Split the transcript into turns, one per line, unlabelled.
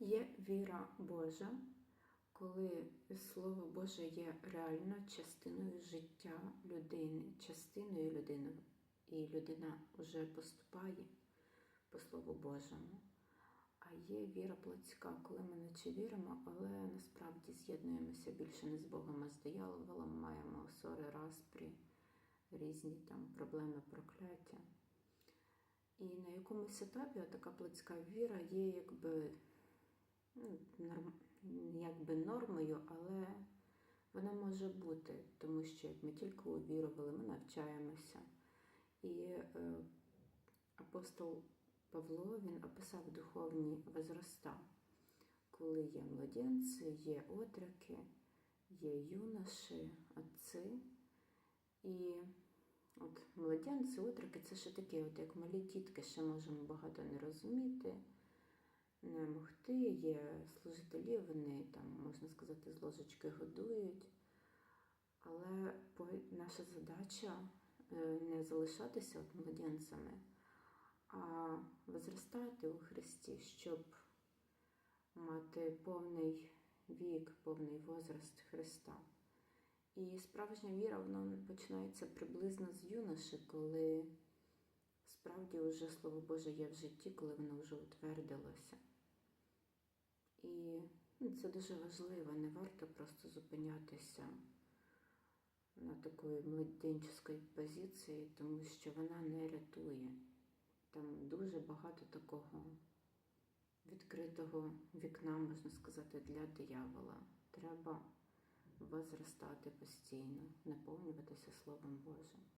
Є віра Божа, коли Слово Боже є реально частиною життя людини, частиною людини, і людина вже поступає по Слову Божому. А є віра плотська, коли ми наче віримо, але насправді з'єднуємося більше не з Богом, а з дияволом, маємо ссори, распрі, різні там проблеми, прокляття. І на якомусь етапі така плотська віра є якби, якби нормою, але вона може бути, тому що як ми тільки увірували, ми навчаємося. І е, апостол Павло він описав духовні возраста, коли є младенці, є отроки, є юноші, отці. І от младенці, отроки це ще такі, от як малі дітки, ще можемо багато не розуміти, не могти. Є служителі, вони там, можна сказати, з ложечки годують. Але наша задача е, не залишатися от младенцями, а возростати у Христі, щоб мати повний вік, повний возраст Христа. І справжня віра вона починається приблизно з юноші, коли справді вже Слово Боже є в житті, коли воно вже утвердилося. І ну, це дуже важливо, не варто просто зупинятися на такої младенчеської позиції, тому що вона не рятує. Там дуже багато такого відкритого вікна, можна сказати, для диявола. Треба возростати постійно, наповнюватися Словом Божим.